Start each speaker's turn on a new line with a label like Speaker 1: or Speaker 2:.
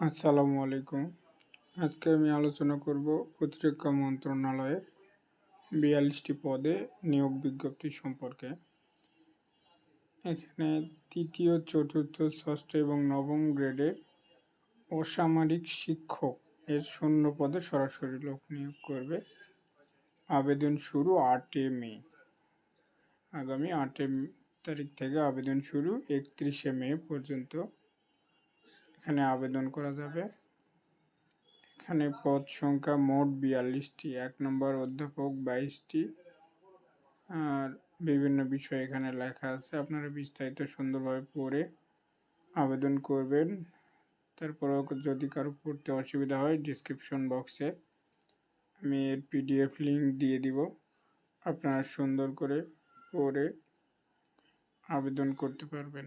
Speaker 1: আসসালামু আলাইকুম। আজকে আমি আলোচনা করব প্রতিরক্ষা মন্ত্রণালয়ের বিয়াল্লিশটি পদে নিয়োগ বিজ্ঞপ্তি সম্পর্কে। এখানে তৃতীয়, চতুর্থ, ষষ্ঠ এবং নবম গ্রেডের অসামরিক শিক্ষক এর শূন্য পদে সরাসরি লোক নিয়োগ করবে। আবেদন শুরু আটে মে। আগামী আটে তারিখ থেকে আবেদন শুরু একত্রিশে মে পর্যন্ত। এখানে আবেদন করা যাবে। এখানে পদ সংখ্যা মোট বিয়াল্লিশটি, এক নম্বর অধ্যাপক বাইশটি। আর বিভিন্ন বিষয় এখানে লেখা আছে, আপনারা বিস্তারিত সুন্দরভাবে পড়ে আবেদন করবেন। তারপরেও যদি কারও পড়তে অসুবিধা হয় ডিসক্রিপশন বক্সে আমি এর পিডিএফ লিঙ্ক দিয়ে দিব। আপনারা সুন্দর করে পড়ে আবেদন করতে পারবেন।